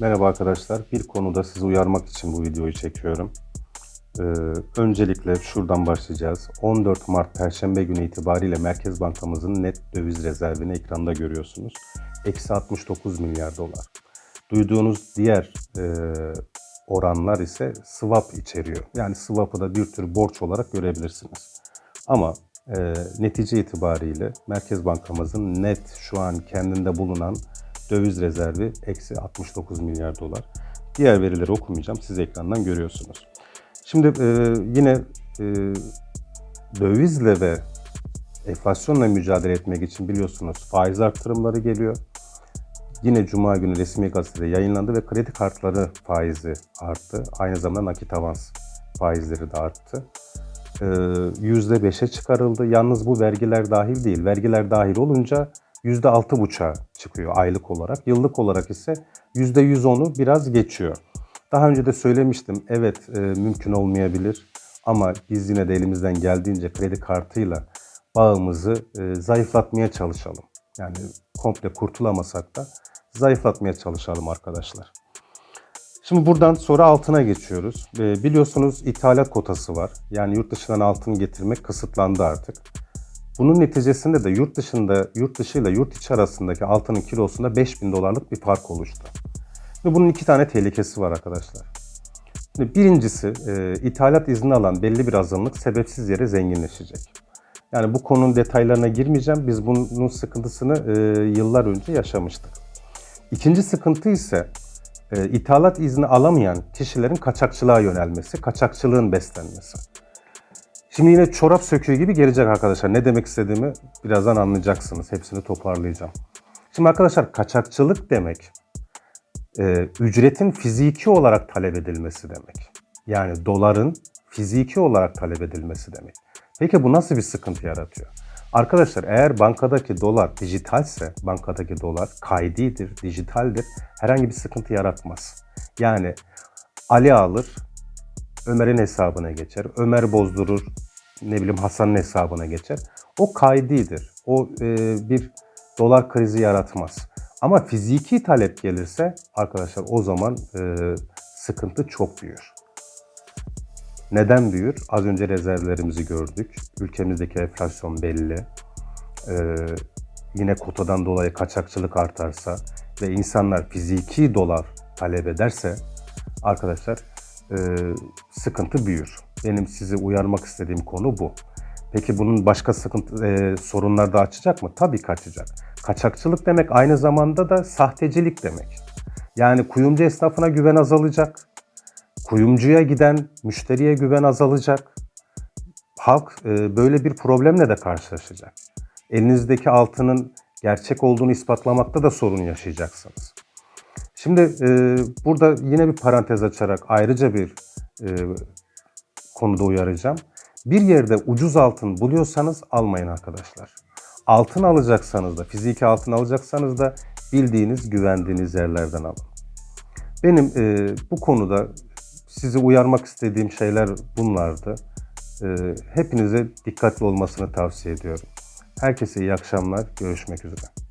Merhaba arkadaşlar. Bir konuda sizi uyarmak için bu videoyu çekiyorum. Ee, öncelikle şuradan başlayacağız. 14 Mart Perşembe günü itibariyle Merkez Bankamızın net döviz rezervini ekranda görüyorsunuz. Eksi 69 milyar dolar. Duyduğunuz diğer e, oranlar ise swap içeriyor. Yani swap'ı da bir tür borç olarak görebilirsiniz. Ama e, netice itibariyle Merkez Bankamızın net şu an kendinde bulunan döviz rezervi eksi 69 milyar dolar. Diğer verileri okumayacağım. Siz ekrandan görüyorsunuz. Şimdi e, yine e, dövizle ve enflasyonla mücadele etmek için biliyorsunuz faiz artırımları geliyor. Yine Cuma günü resmi gazetede yayınlandı ve kredi kartları faizi arttı. Aynı zamanda nakit avans faizleri de arttı. Ee, %5'e çıkarıldı. Yalnız bu vergiler dahil değil. Vergiler dahil olunca %6,5'a çıkıyor aylık olarak. Yıllık olarak ise %110'u biraz geçiyor. Daha önce de söylemiştim. Evet e, mümkün olmayabilir ama biz yine de elimizden geldiğince kredi kartıyla bağımızı e, zayıflatmaya çalışalım. Yani komple kurtulamasak da zayıflatmaya çalışalım arkadaşlar. Şimdi buradan sonra altına geçiyoruz. E, biliyorsunuz ithalat kotası var. Yani yurt dışından altın getirmek kısıtlandı artık. Bunun neticesinde de yurt dışında, yurt dışı ile yurt içi arasındaki altının kilosunda 5000 dolarlık bir fark oluştu. Ve bunun iki tane tehlikesi var arkadaşlar. Şimdi birincisi e, ithalat izni alan belli bir azınlık sebepsiz yere zenginleşecek. Yani bu konunun detaylarına girmeyeceğim. Biz bunun sıkıntısını e, yıllar önce yaşamıştık. İkinci sıkıntı ise e, ithalat izni alamayan kişilerin kaçakçılığa yönelmesi, kaçakçılığın beslenmesi. Şimdi yine çorap söküğü gibi gelecek arkadaşlar. Ne demek istediğimi birazdan anlayacaksınız. Hepsini toparlayacağım. Şimdi arkadaşlar kaçakçılık demek e, ücretin fiziki olarak talep edilmesi demek. Yani doların fiziki olarak talep edilmesi demek. Peki bu nasıl bir sıkıntı yaratıyor? Arkadaşlar eğer bankadaki dolar dijitalse, bankadaki dolar kaydidir, dijitaldir, herhangi bir sıkıntı yaratmaz. Yani Ali alır, Ömer'in hesabına geçer. Ömer bozdurur, ne bileyim Hasan'ın hesabına geçer. O kaydidir. O e, bir dolar krizi yaratmaz. Ama fiziki talep gelirse arkadaşlar o zaman e, sıkıntı çok büyür. Neden büyür? Az önce rezervlerimizi gördük. Ülkemizdeki enflasyon belli. Ee, yine kotadan dolayı kaçakçılık artarsa ve insanlar fiziki dolar talep ederse arkadaşlar e, sıkıntı büyür. Benim sizi uyarmak istediğim konu bu. Peki bunun başka sıkıntı e, sorunlar da açacak mı? Tabii ki açacak. Kaçakçılık demek aynı zamanda da sahtecilik demek. Yani kuyumcu esnafına güven azalacak. Kuyumcuya giden müşteriye güven azalacak. Halk e, böyle bir problemle de karşılaşacak. Elinizdeki altının gerçek olduğunu ispatlamakta da sorun yaşayacaksınız. Şimdi e, burada yine bir parantez açarak ayrıca bir e, konuda uyaracağım. Bir yerde ucuz altın buluyorsanız almayın arkadaşlar. Altın alacaksanız da, fiziki altın alacaksanız da bildiğiniz, güvendiğiniz yerlerden alın. Benim e, bu konuda sizi uyarmak istediğim şeyler bunlardı. E, hepinize dikkatli olmasını tavsiye ediyorum. Herkese iyi akşamlar. Görüşmek üzere.